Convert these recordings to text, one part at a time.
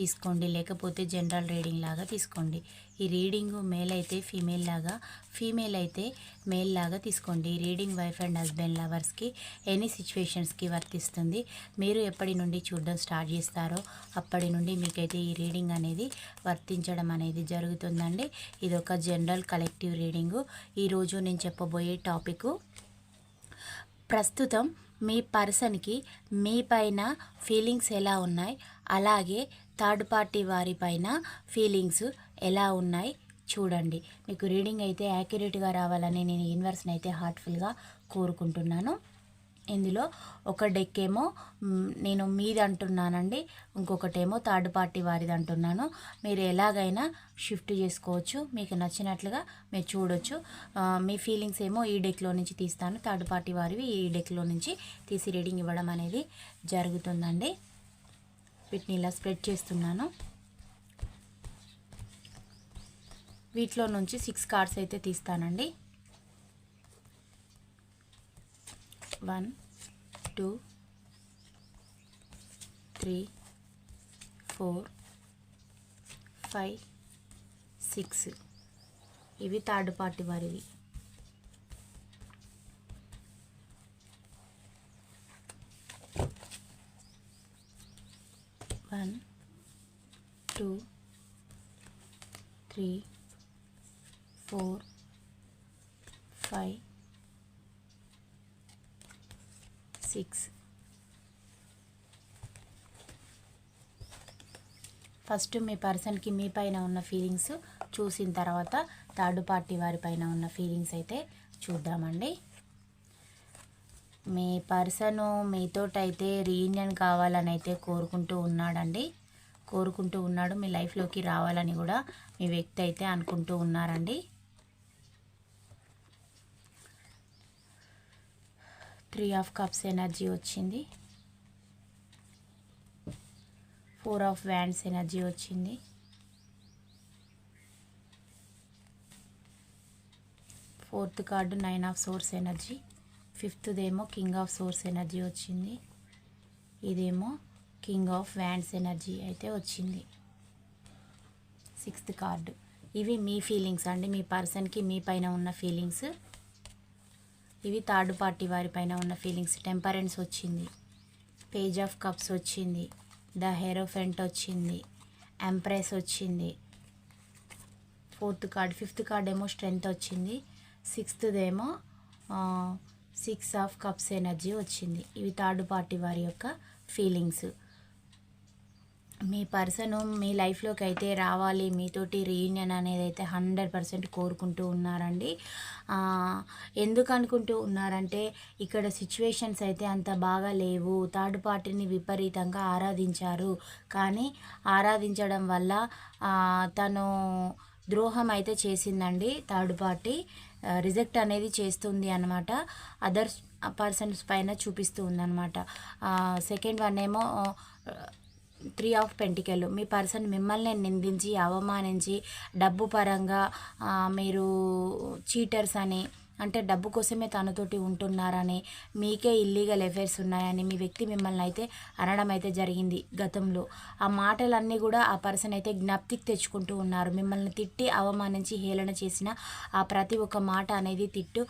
తీసుకోండి. లేకపోతే general reading లాగా తీసుకోండి. ఈ రీడింగ్ మేల్ అయితే ఫీమేల్ లాగా ఫీమేల్ అయితే మేల్ లాగా తీసుకోండి. ఈ రీడింగ్ వైఫ్ అండ్ హస్బెండ్ లవర్స్కి ఎనీ సిచ్యువేషన్స్కి వర్తిస్తుంది. మీరు ఎప్పటి నుండి చూడడం స్టార్ట్ చేస్తారో అప్పటి నుండి మీకైతే ఈ రీడింగ్ అనేది వర్తించడం అనేది జరుగుతుందండి. ఇది ఒక జనరల్ కలెక్టివ్ రీడింగు. ఈరోజు నేను చెప్పబోయే టాపిక్ ప్రస్తుతం మీ పర్సన్కి మీ పైన ఫీలింగ్స్ ఎలా ఉన్నాయి? అలాగే థర్డ్ పార్టీ వారి పైన ఫీలింగ్స్ ఎలా ఉన్నాయి చూడండి. మీకు రీడింగ్ అయితే యాక్యురేట్గా రావాలని నేను యూనివర్స్ని అయితే హార్ట్ఫుల్గా కోరుకుంటున్నాను. ఇందులో ఒక డెక్ ఏమో నేను మీది అంటున్నానండి ఇంకొకటేమో థర్డ్ పార్టీ వారిది అంటున్నాను. మీరు ఎలాగైనా షిఫ్ట్ చేసుకోవచ్చు మీకు నచ్చినట్లుగా మీరు చూడొచ్చు. మీ ఫీలింగ్స్ ఏమో ఈ డెక్లో నుంచి తీస్తాను. థర్డ్ పార్టీ వారివి ఈ డెక్లో నుంచి తీసి రీడింగ్ ఇవ్వడం అనేది జరుగుతుందండి. వీటిని ఇలా స్ప్రెడ్ చేస్తున్నాను. వీటిలో నుంచి సిక్స్ కార్డ్స్ అయితే తీస్తానండి. One two three four five six. ఇవి థర్డ్ పార్టీ వారివి. One two three four five six. First మీ పర్సన్కి మీ పైన ఉన్న ఫీలింగ్స్ చూసిన తర్వాత థర్డ్ పార్టీ వారి పైన ఉన్న ఫీలింగ్స్ అయితే చూద్దామండి. మీ పర్సను మీతోటైతే రీయూనియన్ కావాలని అయితే కోరుకుంటూ ఉన్నాడండి. కోరుకుంటూ ఉన్నాడు మీ లైఫ్లోకి రావాలని కూడా మీ వ్యక్తి అయితే అనుకుంటూ ఉన్నారండి. త్రీ ఆఫ్ కప్స్ ఎనర్జీ వచ్చింది. ఫోర్ ఆఫ్ వ్యాండ్స్ ఎనర్జీ వచ్చింది. Fourth card nine of swords energy ఫిఫ్త్దేమో king of swords energy వచ్చింది. ఇదేమో కింగ్ ఆఫ్ వ్యాండ్స్ ఎనర్జీ అయితే వచ్చింది. Sixth card. ఇవి మీ ఫీలింగ్స్ అండి. మీ పర్సన్కి మీ పైన ఉన్న ఫీలింగ్స్. ఇవి థర్డ్ పార్టీ వారి పైన ఉన్న ఫీలింగ్స్. టెంపరెన్స్ వచ్చింది. పేజ్ ఆఫ్ కప్స్ వచ్చింది. ద హెరోఫెంట్ వచ్చింది. ఎంప్రెస్ వచ్చింది. Fourth card. ఫిఫ్త్ కార్డ్ ఏమో స్ట్రెంగ్త్ వచ్చింది. సిక్స్త్దేమో సిక్స్ ఆఫ్ కప్స్ ఎనర్జీ వచ్చింది. ఇవి థర్డ్ పార్టీ వారి యొక్క ఫీలింగ్స్. మీ పర్సన్ మీ లైఫ్లోకి అయితే రావాలి మీతోటి రీయూనియన్ అనేది అయితే హండ్రెడ్ పర్సెంట్ కోరుకుంటూ ఉన్నారండి. ఎందుకు అనుకుంటూ ఉన్నారంటే ఇక్కడ సిచ్యువేషన్స్ అయితే అంత బాగా లేవు. థర్డ్ పార్టీని విపరీతంగా ఆరాధించారు. కానీ ఆరాధించడం వల్ల తను ద్రోహం అయితే చేసిందండి థర్డ్ పార్టీ. రిజెక్ట్ అనేది చేస్తుంది అనమాట అదర్స్ పర్సన్స్ పైన చూపిస్తూ ఉందన్నమాట. సెకండ్ వన్ ఏమో త్రీ ఆఫ్ పెంటికల్ మీ పర్సన్ మిమ్మల్ని నిందించి అవమానించి డబ్బు పరంగా మీరు చీటర్స్ అని అంటే డబ్బు కోసమే తనతోటి ఉంటున్నారని మీకే ఇల్లీగల్ ఎఫైర్స్ ఉన్నాయని మీ వ్యక్తి మిమ్మల్ని అయితే అనడం అయితే జరిగింది గతంలో. ఆ మాటలన్నీ కూడా ఆ పర్సన్ అయితే జ్ఞప్తికి తెచ్చుకుంటూ ఉన్నారు. మిమ్మల్ని తిట్టి అవమానించి హేళన చేసిన ఆ ప్రతి ఒక్క మాట అనేది తిట్టు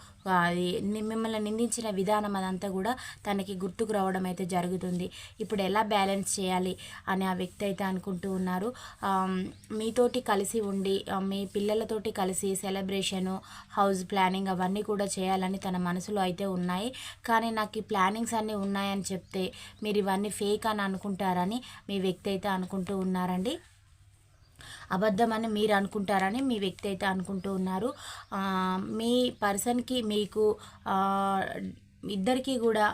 మిమ్మల్ని నిందించిన విధానం అదంతా కూడా తనకి గుర్తుకు రావడం అయితే జరుగుతుంది. ఇప్పుడు ఎలా బ్యాలెన్స్ చేయాలి అని ఆ వ్యక్తి అయితే అనుకుంటూ ఉన్నారు. మీతోటి కలిసి ఉండి మీ పిల్లలతోటి కలిసి సెలబ్రేషను హౌస్ ప్లానింగ్ అవన్నీ కూడా చేయాలని తన మనసులో అయితే ఉన్నాయి. కానీ నాకు ఈ ప్లానింగ్స్ అన్నీ ఉన్నాయని చెప్తే మీరు ఇవన్నీ ఫేక్ అని అనుకుంటారని మీ వ్యక్తి అయితే అనుకుంటూ ఉన్నారండి. అబద్ధమని మీరు అనుకుంటారని మీ వ్యక్తి అయితే అనుకుంటూ ఉన్నారు. మీ పర్సన్కి మీకు ఇద్దరికీ కూడా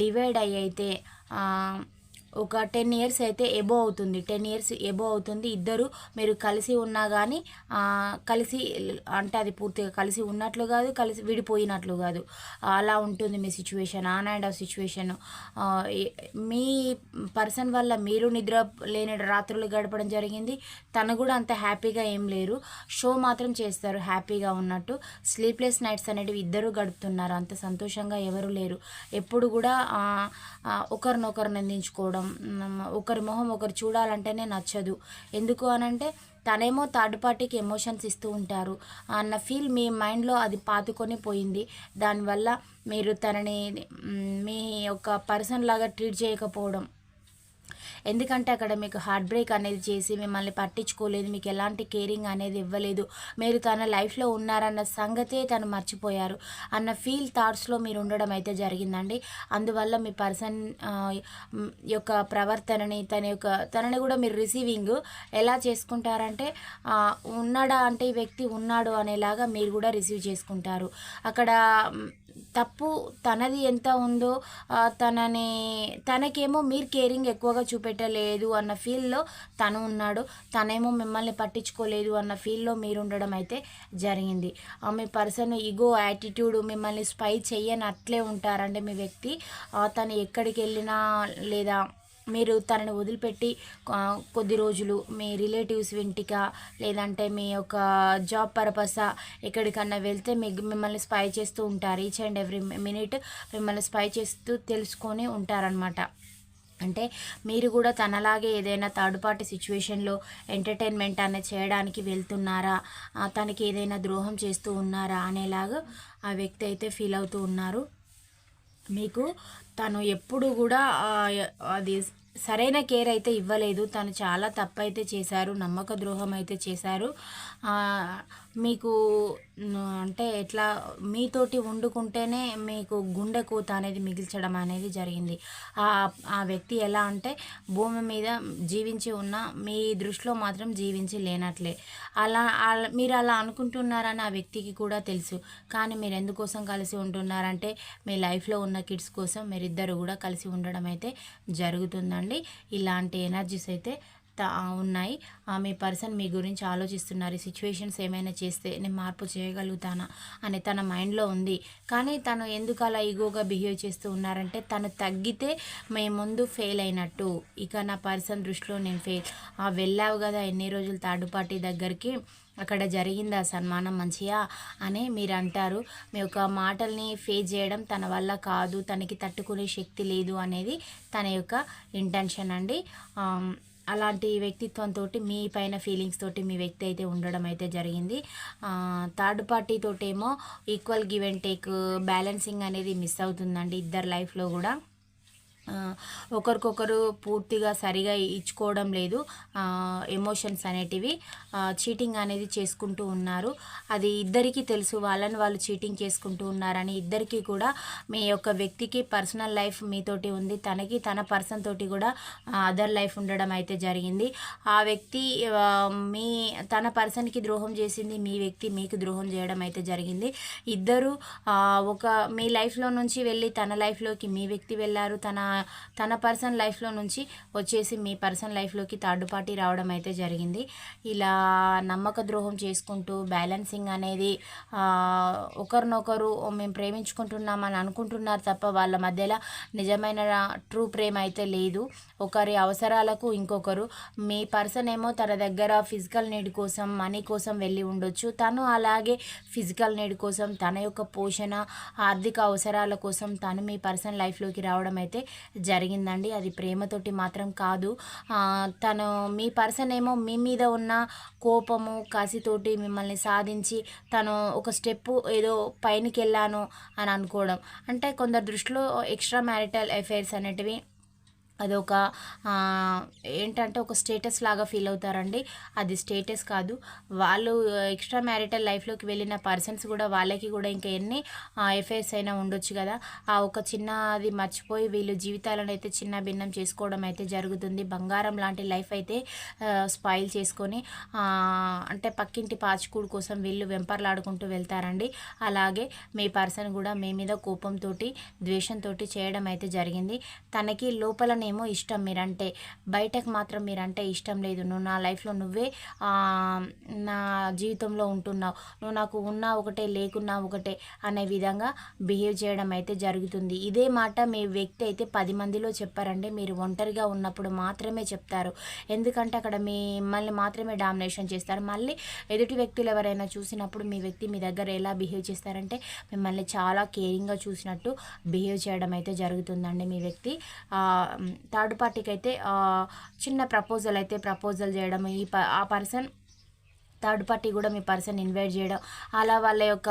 డివైడ్ అయ్యి అయితే ఒక టెన్ ఇయర్స్ అయితే ఎబో అవుతుంది. టెన్ ఇయర్స్ ఎబో అవుతుంది. ఇద్దరు మీరు కలిసి ఉన్నా కానీ కలిసి అంటే అది పూర్తిగా కలిసి ఉన్నట్లు కాదు కలిసి విడిపోయినట్లు కాదు. అలా ఉంటుంది మీ situation on and off situation me person వల్ల మీరు నిద్ర లేని రాత్రులు గడపడం జరిగింది. తను కూడా అంత హ్యాపీగా ఏం లేరు. షో మాత్రం చేస్తారు హ్యాపీగా ఉన్నట్టు. స్లీప్లెస్ నైట్స్ అనేటివి ఇద్దరు గడుపుతున్నారు. అంత సంతోషంగా ఎవరు లేరు. ఎప్పుడు కూడా ఒకరినొకరు నిందించుకోవడం ఒకరి మొహం ఒకరు చూడాలంటేనే నచ్చదు. ఎందుకు అనంటే తనేమో థర్డ్ పార్టీకి ఎమోషన్స్ ఇస్తూ ఉంటారు. అన్న ఫీల్ మీ మైండ్లో అది పాతుకొని పోయింది. దానివల్ల మీరు తనని మీ యొక్క పర్సన్ లాగా ట్రీట్ చేయకపోవడం. ఎందుకంటే అక్కడ మీకు హార్ట్ బ్రేక్ అనేది చేసి మిమ్మల్ని పట్టించుకోలేదు మీకు ఎలాంటి కేరింగ్ అనేది ఇవ్వలేదు. మీరు తన లైఫ్లో ఉన్నారన్న సంగతే తను మర్చిపోయారు. అన్న ఫీల్ థాట్స్లో మీరు ఉండడం అయితే జరిగిందండి. అందువల్ల మీ పర్సన్ యొక్క ప్రవర్తనని తన యొక్క తనని కూడా మీరు రిసీవింగ్ ఎలా చేసుకుంటారంటే ఉన్నాడా అంటే ఈ వ్యక్తి ఉన్నాడు అనేలాగా మీరు కూడా రిసీవ్ చేసుకుంటారు. అక్కడ తప్పు తనది ఎంత ఉందో తనని తనకేమో మీరు కేరింగ్ ఎక్కువగా చూపెట్టలేదు అన్న ఫీల్లో తను ఉన్నాడు. తనేమో మిమ్మల్ని పట్టించుకోలేదు అన్న ఫీల్లో మీరు ఉండడం అయితే జరిగింది. మీ పర్సన్ ఈగో యాటిట్యూడ్ మిమ్మల్ని స్పై చెయ్యని అట్లే ఉంటారండి మీ వ్యక్తి. తను ఎక్కడికి వెళ్ళినా లేదా మీరు తనని వదిలిపెట్టి కొద్ది రోజులు మీ రిలేటివ్స్ వెంటిక లేదంటే మీ యొక్క జాబ్ పర్పసా ఎక్కడికన్నా వెళ్తే మీ మిమ్మల్ని స్పై చేస్తూ ఉంటారు. ఈచ్ అండ్ ఎవ్రీ మినిట్ మిమ్మల్ని స్పై చేస్తూ తెలుసుకొని ఉంటారనమాట అంటే మీరు కూడా తనలాగే ఏదైనా థర్డ్ పార్టీ సిచ్యువేషన్లో ఎంటర్టైన్మెంట్ అనేది చేయడానికి వెళ్తున్నారా? తనకి ఏదైనా ద్రోహం చేస్తూ ఉన్నారా? అనేలాగా ఆ వ్యక్తి అయితే ఫీల్ అవుతూ ఉన్నారు. మీకు తను ఎప్పుడు కూడా అది సరైన కేర్ అయితే ఇవ్వలేదు. తను చాలా తప్పు అయితే చేశారు. నమ్మక ద్రోహం అయితే చేశారు. మీకు అంటే ఎట్లా మీతోటి వండుకుంటేనే మీకు గుండె కూత అనేది మిగిల్చడం అనేది జరిగింది. ఆ వ్యక్తి ఎలా అంటే భూమి మీద జీవించి ఉన్న మీ దృష్టిలో మాత్రం జీవించి లేనట్లే. అలా మీరు అలా అనుకుంటున్నారని ఆ వ్యక్తికి కూడా తెలుసు. కానీ మీరు ఎందుకోసం కలిసి ఉంటున్నారంటే మీ లైఫ్లో ఉన్న కిడ్స్ కోసం మీరిద్దరు కూడా కలిసి ఉండడం అయితే జరుగుతుందండి. ఇలాంటి ఎనర్జీస్ అయితే ఉన్నాయి. మీ పర్సన్ మీ గురించి ఆలోచిస్తున్నారు. సిచ్యువేషన్స్ ఏమైనా చేస్తే నేను మార్పు చేయగలుగుతానా అని తన మైండ్లో ఉంది. కానీ తను ఎందుకు అలా ఈగోగా బిహేవ్ చేస్తూ ఉన్నారంటే తను తగ్గితే మేము ముందు ఫెయిల్ అయినట్టు. ఇక నా పర్సన్ దృష్టిలో నేను ఫెయిల్. వెళ్ళావు కదా ఎన్ని రోజులు థర్డ్ పార్టీ దగ్గరికి. అక్కడ జరిగిందా సన్మానం మంచిగా అని మీరు అంటారు. మీ యొక్క మాటల్ని ఫేస్ చేయడం తన వల్ల కాదు. తనకి తట్టుకునే శక్తి లేదు అనేది తన యొక్క ఇంటెన్షన్ అండి. అలాంటి వ్యక్తిత్వంతో మీ పైన ఫీలింగ్స్ తోటి మీ వ్యక్తి అయితే ఉండడం అయితే జరిగింది. Third party తోటేమో equal give and take balancing అనేది మిస్ అవుతుందండి ఇద్దరు లైఫ్లో కూడా. ఒకరికొకరు పూర్తిగా సరిగా ఇచ్చుకోవడం లేదు. ఎమోషన్స్ అనేటివి చీటింగ్ అనేది చేసుకుంటూ ఉన్నారు. అది ఇద్దరికీ తెలుసు వాళ్ళని వాళ్ళు చీటింగ్ చేసుకుంటూ ఉన్నారని. ఇద్దరికీ కూడా మీ యొక్క వ్యక్తికి పర్సనల్ లైఫ్ మీతోటి ఉంది. తనకి తన పర్సన్ తోటి కూడా అదర్ లైఫ్ ఉండడం అయితే జరిగింది. ఆ వ్యక్తి మీ తన పర్సన్కి ద్రోహం చేసింది మీ వ్యక్తి మీకు ద్రోహం చేయడం అయితే జరిగింది. ఇద్దరు ఒక మీ లైఫ్లో నుంచి వెళ్ళి తన లైఫ్లోకి మీ వ్యక్తి వెళ్ళారు. తన తన పర్సన్ లైఫ్లో నుంచి వచ్చేసి మీ పర్సన్ లైఫ్లోకి థర్డ్ పార్టీ రావడం అయితే జరిగింది. ఇలా నమ్మక ద్రోహం చేసుకుంటూ బ్యాలెన్సింగ్ అనేది ఒకరినొకరు మేము ప్రేమించుకుంటున్నామని అనుకుంటున్నారు తప్ప వాళ్ళ మధ్యలో నిజమైన ట్రూ ప్రేమ అయితే లేదు. ఒకరి అవసరాలకు ఇంకొకరు. మీ పర్సన్ ఏమో తన దగ్గర ఫిజికల్ నీడ్ కోసం మనీ కోసం వెళ్ళి ఉండొచ్చు. తను అలాగే ఫిజికల్ నీడ్ కోసం తన యొక్క పోషణ ఆర్థిక అవసరాల కోసం తను మీ పర్సన్ లైఫ్లోకి రావడం అయితే జరిగిందండి. అది ప్రేమతోటి మాత్రం కాదు. తను మీ పర్సన్ ఏమో మీ మీద ఉన్న కోపము కసితోటి మిమ్మల్ని సాధించి తను ఒక స్టెప్ ఏదో పైనకి వెళ్ళాను అని అనుకోవడం. అంటే కొందరు దృష్టిలో ఎక్స్ట్రా మ్యారిటల్ అఫైర్స్ అనేటివి అదొక ఏంటంటే ఒక స్టేటస్ లాగా ఫీల్ అవుతారండి. అది స్టేటస్ కాదు. వాళ్ళు ఎక్స్ట్రా మ్యారిటల్ లైఫ్లోకి వెళ్ళిన పర్సన్స్ కూడా వాళ్ళకి కూడా ఇంకా ఎన్ని ఎఫైర్స్ అయినా ఉండొచ్చు కదా. ఆ ఒక చిన్నది మర్చిపోయి వీళ్ళు జీవితాలను అయితే చిన్న భిన్నం చేసుకోవడం అయితే జరుగుతుంది. బంగారం లాంటి లైఫ్ అయితే స్పాయిల్ చేసుకొని అంటే పక్కింటి పాచికూడు కోసం వీళ్ళు వెంపర్లాడుకుంటూ వెళ్తారండి. అలాగే మీ పర్సన్ కూడా మీ మీద కోపంతో ద్వేషంతో చేయడం అయితే జరిగింది. తనకి లోపల ఏమో ఇష్టం మీరంటే బయటకు మాత్రం మీరంటే ఇష్టం లేదు. నువ్వు నా లైఫ్లో నువ్వే నా జీవితంలో ఉంటున్నావు. నువ్వు నాకు ఉన్నా ఒకటే లేకున్నా ఒకటే అనే విధంగా బిహేవ్ చేయడం అయితే జరుగుతుంది. ఇదే మాట మీ వ్యక్తి అయితే పది మందిలో చెప్పారంటే మీరు ఒంటరిగా ఉన్నప్పుడు మాత్రమే చెప్తారు. ఎందుకంటే అక్కడ మిమ్మల్ని మాత్రమే డామినేషన్ చేస్తారు. మళ్ళీ ఎదుటి వ్యక్తులు ఎవరైనా చూసినప్పుడు మీ వ్యక్తి మీ దగ్గర ఎలా బిహేవ్ చేస్తారంటే మిమ్మల్ని చాలా కేరింగ్గా చూసినట్టు బిహేవ్ చేయడం అయితే జరుగుతుందండి మీ వ్యక్తి. థర్డ్ పార్టీకి అయితే చిన్న ప్రపోజల్ అయితే ప్రపోజల్ చేయడం ఈ ప ఆ పర్సన్ థర్డ్ పార్టీ కూడా మీ పర్సన్ ఇన్వైట్ చేయడం అలా వాళ్ళ యొక్క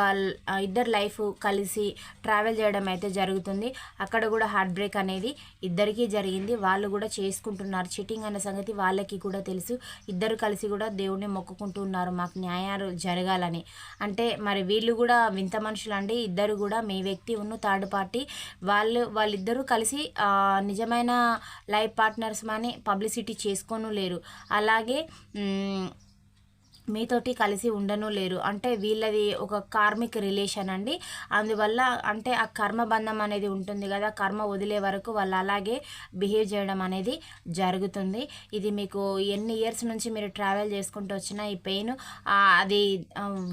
ఇద్దరు లైఫ్ కలిసి ట్రావెల్ చేయడం అయితే జరుగుతుంది. అక్కడ కూడా హార్ట్ బ్రేక్ అనేది ఇద్దరికీ జరిగింది. వాళ్ళు కూడా చేసుకుంటున్నారు. చీటింగ్ అనే సంగతి వాళ్ళకి కూడా తెలుసు. ఇద్దరు కలిసి కూడా దేవుడిని మొక్కుకుంటున్నారు మాకు న్యాయాలు జరగాలని. అంటే మరి వీళ్ళు కూడా వింత మనుషులు అండి ఇద్దరు కూడా మీ వ్యక్తి ఉన్న థర్డ్ పార్టీ. వాళ్ళు వాళ్ళిద్దరూ కలిసి నిజమైన లైఫ్ పార్ట్నర్స్ అని పబ్లిసిటీ చేసుకోను లేరు అలాగే మీతోటి కలిసి ఉండను లేరు. అంటే వీళ్ళది ఒక కార్మిక్ రిలేషన్ అండి. అందువల్ల అంటే ఆ కర్మబంధం అనేది ఉంటుంది కదా కర్మ వదిలే వరకు వాళ్ళు అలాగే బిహేవ్ చేయడం అనేది జరుగుతుంది. ఇది మీకు ఎన్ని ఇయర్స్ నుంచి మీరు ట్రావెల్ చేసుకుంటూ వచ్చిన ఈ పెయిన్ అది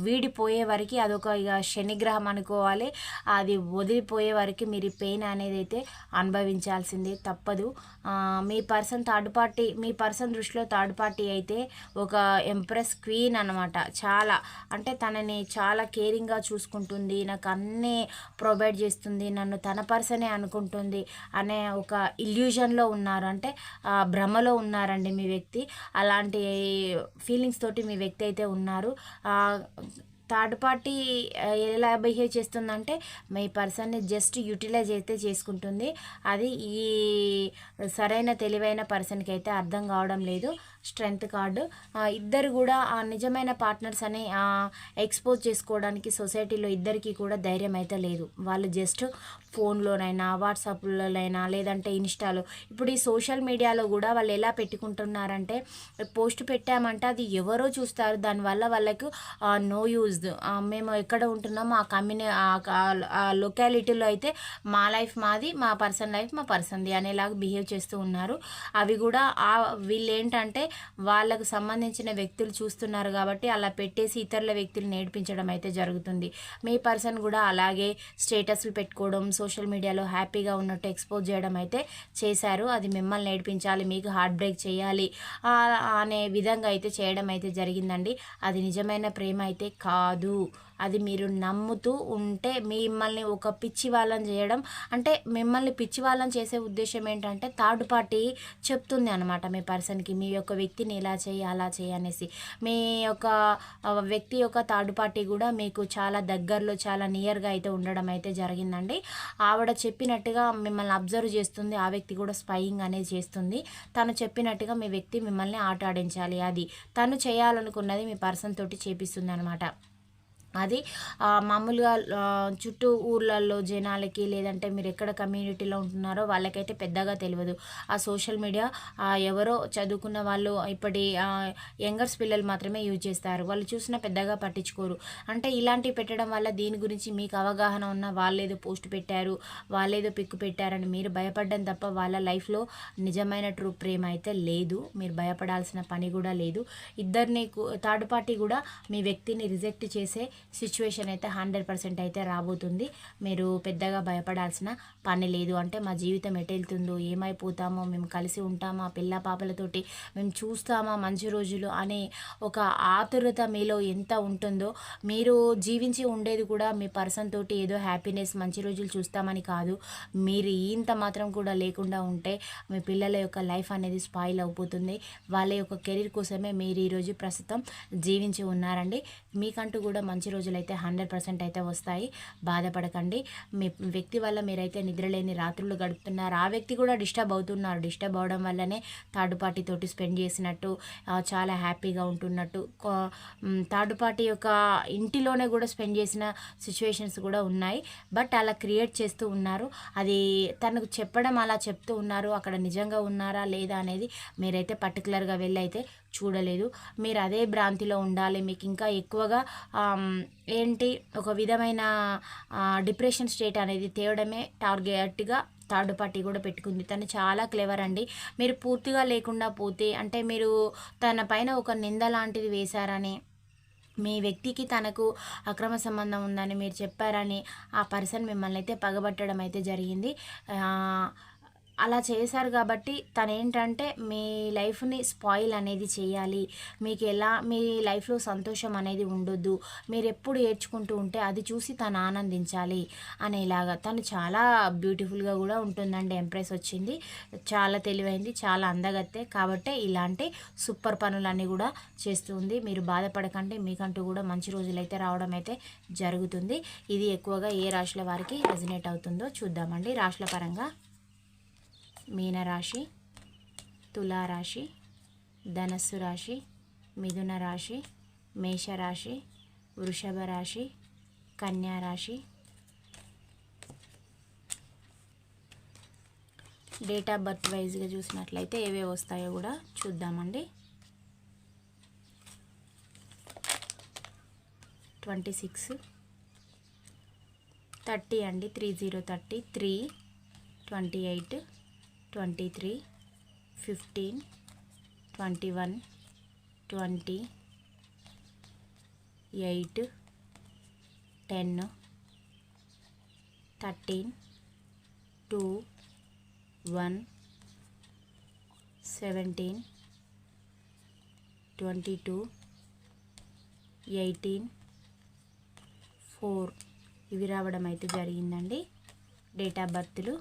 వీడిపోయే వరకు అదొక ఇక శనిగ్రహం అనుకోవాలి. అది వదిలిపోయే వరకు మీరు ఈ పెయిన్ అనేది అయితే అనుభవించాల్సిందే తప్పదు. మీ పర్సన్ థర్డ్ పార్టీ మీ పర్సన్ దృష్టిలో థర్డ్ పార్టీ అయితే ఒక ఎంప్రెస్ క్వీన్ అనమాట చాలా అంటే తనని చాలా కేరింగ్గా చూసుకుంటుంది నాకు అన్నీ ప్రొవైడ్ చేస్తుంది నన్ను తన పర్సనే అనుకుంటుంది అనే ఒక ఇల్యూజన్లో ఉన్నారు. అంటే భ్రమలో ఉన్నారండి మీ వ్యక్తి. అలాంటి ఫీలింగ్స్ తోటి మీ వ్యక్తి అయితే ఉన్నారు. థర్డ్ పార్టీ ఎలా బిహేవ్ చేస్తుందంటే మీ పర్సన్ని జస్ట్ యూటిలైజ్ అయితే చేసుకుంటుంది. అది ఈ సరైన తెలివైన పర్సన్కి అయితే అర్థం కావడం లేదు. Strength card. ఇద్దరు కూడా ఆ నిజమైన పార్ట్నర్స్ అని ఎక్స్పోజ్ చేసుకోవడానికి సొసైటీలో ఇద్దరికీ కూడా ధైర్యం అయితే లేదు. వాళ్ళు జస్ట్ ఫోన్లోనైనా వాట్సాప్లోనైనా లేదంటే ఇన్స్టాలో. ఇప్పుడు ఈ సోషల్ మీడియాలో కూడా వాళ్ళు ఎలా పెట్టుకుంటున్నారంటే పోస్ట్ పెట్టామంటే అది ఎవరో చూస్తారు. దానివల్ల వాళ్ళకు నో యూజ్. మేము ఎక్కడ ఉంటున్నామో ఆ కమ్యూని ఆ లొకాలిటీలో అయితే మా లైఫ్ మాది మా పర్సన్ లైఫ్ మా పర్సన్ది అనేలాగా బిహేవ్ చేస్తూ ఉన్నారు. అవి కూడా వీళ్ళు ఏంటంటే వాళ్ళకు సంబంధించిన వ్యక్తులు చూస్తున్నారు కాబట్టి అలా పెట్టేసి ఇతరుల వ్యక్తులు నేర్పించడం అయితే జరుగుతుంది. మీ పర్సన్ కూడా అలాగే స్టేటస్లు పెట్టుకోవడం సోషల్ మీడియాలో హ్యాపీగా ఉన్నట్టు ఎక్స్పోజ్ చేయడం అయితే చేశారు. అది మిమ్మల్ని నేర్పించాలి మీకు హార్ట్ బ్రేక్ చేయాలి అనే విధంగా అయితే చేయడం అయితే జరిగిందండి. అది నిజమైన ప్రేమ అయితే కాదు. అది మీరు నమ్ముతూ ఉంటే మిమ్మల్ని ఒక పిచ్చి వాళ్ళని చేయడం అంటే మిమ్మల్ని పిచ్చి వాళ్ళని చేసే ఉద్దేశం ఏంటంటే థర్డ్ పార్టీ చెప్తుంది అనమాట మీ పర్సన్కి. మీ యొక్క వ్యక్తిని ఇలా చేయి అలా చేయి అనేసి. మీ యొక్క వ్యక్తి యొక్క థర్డ్ పార్టీ కూడా మీకు చాలా దగ్గరలో చాలా నియర్గా అయితే ఉండడం అయితే జరిగిందండి. ఆవిడ చెప్పినట్టుగా మిమ్మల్ని అబ్జర్వ్ చేస్తుంది ఆ వ్యక్తి కూడా స్పైయింగ్ అనేది చేస్తుంది. తను చెప్పినట్టుగా మీ వ్యక్తి మిమ్మల్ని ఆట ఆడించాలి అది. తను చేయాలనుకున్నది మీ పర్సన్ తోటి చేపిస్తుంది అనమాట అది మామూలుగా చుట్టూ ఊర్లలో జనాలకి లేదంటే మీరు ఎక్కడ కమ్యూనిటీలో ఉంటున్నారో వాళ్ళకైతే పెద్దగా తెలియదు. ఆ సోషల్ మీడియా ఎవరో చదువుకున్న వాళ్ళు ఇప్పటి యంగర్స్ పిల్లలు మాత్రమే యూజ్ చేస్తారు. వాళ్ళు చూసినా పెద్దగా పట్టించుకోరు. అంటే ఇలాంటివి పెట్టడం వల్ల దీని గురించి మీకు అవగాహన ఉన్న వాళ్ళేదో పోస్ట్ పెట్టారు వాళ్ళేదో పిక్కు పెట్టారని మీరు భయపడ్డం తప్ప వాళ్ళ లైఫ్లో నిజమైన ట్రూ ప్రేమ అయితే లేదు. మీరు భయపడాల్సిన పని కూడా లేదు. ఇద్దరిని థర్డ్ పార్టీ కూడా మీ వ్యక్తిని రిజెక్ట్ చేసే సిచ్యువేషన్ అయితే హండ్రెడ్ పర్సెంట్ అయితే రాబోతుంది. మీరు పెద్దగా భయపడాల్సిన పని లేదు. అంటే మా జీవితం ఎటెళ్తుందో ఏమైపోతామో మేము కలిసి ఉంటామా పిల్ల పాపలతోటి మేము చూస్తామా మంచి రోజులు అనే ఒక ఆతురత మీలో ఎంత ఉంటుందో మీరు జీవించి ఉండేది కూడా మీ పర్సన్ తోటి ఏదో హ్యాపీనెస్ మంచి రోజులు చూస్తామని కాదు. మీరు ఇంత మాత్రం కూడా లేకుండా ఉంటే మీ పిల్లల యొక్క లైఫ్ అనేది స్పాయిల్ అయిపోతుంది వాళ్ళ యొక్క కెరీర్ కోసమే మీరు ఈరోజు ప్రస్తుతం జీవించి ఉన్నారండి. మీకంటూ కూడా మంచి రోజులైతే హండ్రెడ్ పర్సెంట్ అయితే వస్తాయి. బాధపడకండి. మీ వ్యక్తి వల్ల మీరైతే నిద్రలేని రాత్రులు గడుపుతున్నారు. ఆ వ్యక్తి కూడా డిస్టర్బ్ అవుతున్నారు. డిస్టర్బ్ అవడం వల్లనే థర్డ్ పార్టీ తోటి స్పెండ్ చేసినట్టు చాలా హ్యాపీగా ఉంటున్నట్టు థర్డ్ పార్టీ యొక్క ఇంటిలోనే కూడా స్పెండ్ చేసిన సిచ్యువేషన్స్ కూడా ఉన్నాయి. బట్ అలా క్రియేట్ చేస్తూ ఉన్నారు. అది తనకు చెప్పడం అలా చెప్తూ ఉన్నారు. అక్కడ నిజంగా ఉన్నారా లేదా అనేది మీరైతే పర్టికులర్గా వెళ్ళి అయితే చూడలేదు. మీరు అదే భ్రాంతిలో ఉండాలి. మీకు ఇంకా ఎక్కువగా ఏంటి ఒక విధమైన డిప్రెషన్ స్టేట్ అనేది తేవడమే టార్గెట్గా థర్డ్ పార్టీ కూడా పెట్టుకుంది. తను చాలా క్లెవర్ అండి. మీరు పూర్తిగా లేకుండా పోతే అంటే మీరు తన పైన ఒక నింద లాంటిది వేశారని మీ వ్యక్తికి తనకు అక్రమ సంబంధం ఉందని మీరు చెప్పారని ఆ పర్సన్ మిమ్మల్ని అయితే పగబట్టడం అయితే జరిగింది. అలా చేశారు కాబట్టి తను ఏంటంటే మీ లైఫ్ని స్పాయిల్ అనేది చేయాలి. మీకు ఎలా మీ లైఫ్లో సంతోషం అనేది ఉండొద్దు. మీరు ఎప్పుడు ఏడ్చుకుంటూ ఉంటే అది చూసి తను ఆనందించాలి అనేలాగా. తను చాలా బ్యూటిఫుల్గా కూడా ఉంటుందండి ఎంప్రెస్ వచ్చింది. చాలా తెలివైంది చాలా అందగత్తే. కాబట్టి ఇలాంటి సూపర్ పనులన్నీ కూడా చేస్తుంది మీరు బాధపడకండి మీకంటూ కూడా మంచి రోజులు అయితే రావడం అయితే జరుగుతుంది. ఇది ఎక్కువగా ఏ రాశుల వారికి రెజినేట్ అవుతుందో చూద్దామండి. రాశుల పరంగా మీనరాశి తులారాశి ధనస్సు రాశి మిథున రాశి మేషరాశి వృషభ రాశి కన్యారాశి డేట్ ఆఫ్ బర్త్ వైజ్గా చూసినట్లయితే ఏవే వస్తాయో కూడా చూద్దామండి. ట్వంటీ సిక్స్ థర్టీ అండి three zero thirty three twenty eight twenty three fifteen twenty one twenty eight ten thirteen two one seventeen twenty two eighteen four. ఇవి రావడం అయితే జరిగిందండి. డేట్ ఆఫ్ బర్త్లు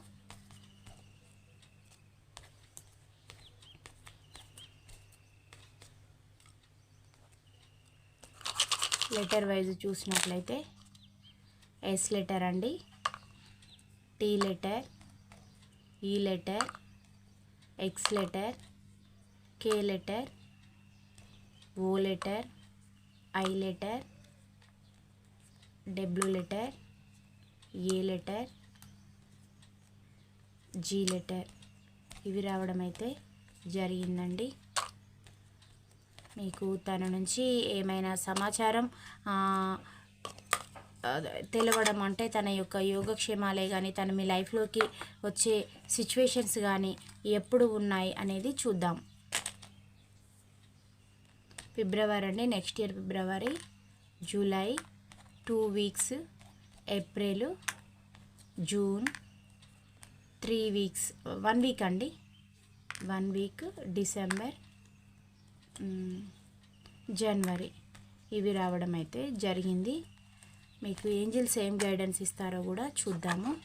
లెటర్ వైజ్ చూసినట్లయితే ఎస్ లెటర్ అండి. T letter E letter X letter K letter O letter I letter W letter A letter G letter. ఇవి రావడం అయితే జరిగిందండి. మీకు తన నుంచి ఏమైనా సమాచారం తెలవడం అంటే తన యొక్క యోగక్షేమాలే కానీ తను మీ లైఫ్లోకి వచ్చే సిచ్యువేషన్స్ కానీ ఎప్పుడు ఉన్నాయి అనేది చూద్దాం. ఫిబ్రవరి అండి next year February July two weeks April June three weeks one week అండి. One week December January. ఇవి రావడం అయితే జరిగింది. మీకు ఏంజిల్స్ ఏం గైడెన్స్ ఇస్తారో కూడా చూద్దాము.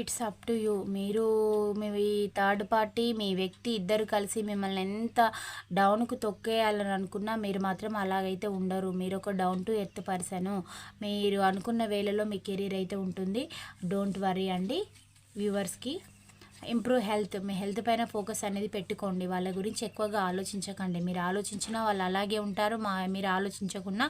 It's up to you. మీరు మీ థర్డ్ పార్టీ మీ వ్యక్తి ఇద్దరు కలిసి మిమ్మల్ని ఎంత డౌన్కు తొక్కేయాలని అనుకున్నా మీరు మాత్రం అలాగైతే ఉండరు. మీరు ఒక డౌన్ టు ఎర్త్ పర్సను. మీరు అనుకున్న వేళలో మీ కెరీర్ అయితే ఉంటుంది. డోంట్ వరీ అండి. వ్యూవర్స్కి ఇంప్రూవ్ హెల్త్ మీ హెల్త్ పైన ఫోకస్ అనేది పెట్టుకోండి. వాళ్ళ గురించి ఎక్కువగా ఆలోచించకండి. మీరు ఆలోచించినా వాళ్ళు అలాగే ఉంటారు. మా మీరు ఆలోచించకుండా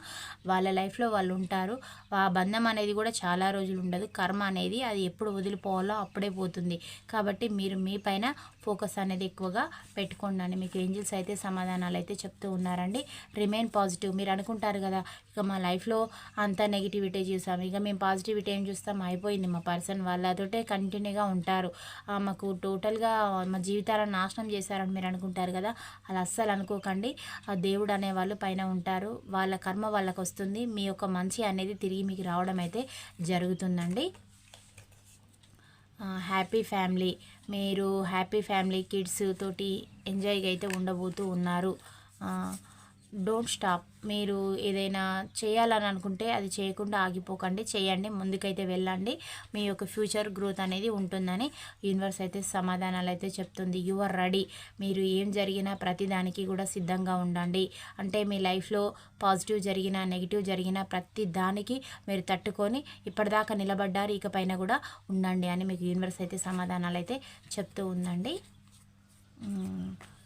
వాళ్ళ లైఫ్లో వాళ్ళు ఉంటారు. ఆ బంధం అనేది కూడా చాలా రోజులు ఉండదు. కర్మ అనేది అది ఎప్పుడు వదిలిపోవాలో అప్పుడే పోతుంది. కాబట్టి మీరు మీ పైన ఫోకస్ అనేది ఎక్కువగా పెట్టుకోండి అని మీకు ఏంజిల్స్ అయితే సమాధానాలు అయితే చెప్తూ ఉన్నారండి. రిమైన్ పాజిటివ్ మీరు అనుకుంటారు కదా ఇక మా లైఫ్లో అంతా నెగిటివిటీ చూసాం. ఇక మేము పాజిటివిటీ ఏం చూస్తాం? అయిపోయింది మా పర్సన్ వాళ్ళతోటే కంటిన్యూగా ఉంటారు. మాకు మాకు టోటల్గా మా జీవితాలను నాశనం చేశారని మీరు అనుకుంటారు కదా అలా అస్సలు అనుకోకండి. ఆ దేవుడు అనేవాళ్ళు పైన ఉంటారు. వాళ్ళ కర్మ వాళ్ళకు వస్తుంది. మీ యొక్క మంచి అనేది తిరిగి మీకు రావడం అయితే జరుగుతుందండి. Happy family. మీరు హ్యాపీ ఫ్యామిలీ కిడ్స్ తోటి ఎంజాయ్గా అయితే ఉండబోతూ ఉన్నారు. Don't stop. మీరు ఏదైనా చేయాలని అనుకుంటే అది చేయకుండా ఆగిపోకండి. చేయండి ముందుకైతే వెళ్ళండి. మీ యొక్క ఫ్యూచర్ గ్రోత్ అనేది ఉంటుందని యూనివర్స్ అయితే సమాధానాలు అయితే చెప్తుంది. You are ready. మీరు ఏం జరిగినా ప్రతిదానికి కూడా సిద్ధంగా ఉండండి. అంటే మీ లైఫ్లో పాజిటివ్ జరిగిన నెగిటివ్ జరిగిన ప్రతి దానికి మీరు తట్టుకొని ఇప్పటిదాకా నిలబడ్డారు ఇకపైన కూడా ఉండండి అని మీకు యూనివర్స్ అయితే సమాధానాలు అయితే చెప్తూ ఉందండి.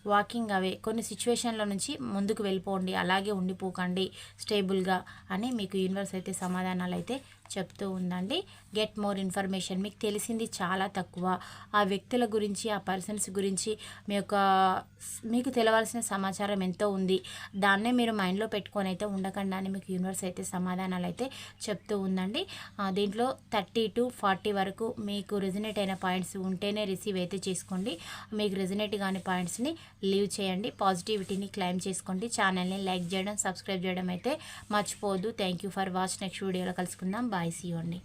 Walking away. కొన్ని సిచ్యువేషన్ల నుంచి ముందుకు వెళ్ళిపోండి. అలాగే ఉండిపోకండి స్టేబుల్గా అని మీకు యూనివర్స్ అయితే సమాధానాలు అయితే చెప్తూ ఉందండి. గెట్ మోర్ ఇన్ఫర్మేషన్ మీకు తెలిసింది చాలా తక్కువ. ఆ వ్యక్తుల గురించి ఆ పర్సన్స్ గురించి మీ యొక్క మీకు తెలవాల్సిన సమాచారం ఎంతో ఉంది. దాన్నే మీరు మైండ్లో పెట్టుకొని అయితే ఉండకండి అని మీకు యూనివర్స్ అయితే సమాధానాలు అయితే చెప్తూ ఉందండి. దీంట్లో థర్టీ టు ఫార్టీ వరకు మీకు రెజినేట్ అయిన పాయింట్స్ ఉంటేనే రిసీవ్ అయితే చేసుకోండి. మీకు రెజినేట్ కాని పాయింట్స్ని లీవ్ చేయండి. పాజిటివిటీని క్లైమ్ చేసుకోండి. ఛానల్ని లైక్ చేయడం సబ్స్క్రైబ్ చేయడం అయితే మర్చిపోవద్దు. Thank you for watch next వీడియోలో కలుసుకుందాం. బాయ్ సీ అండి.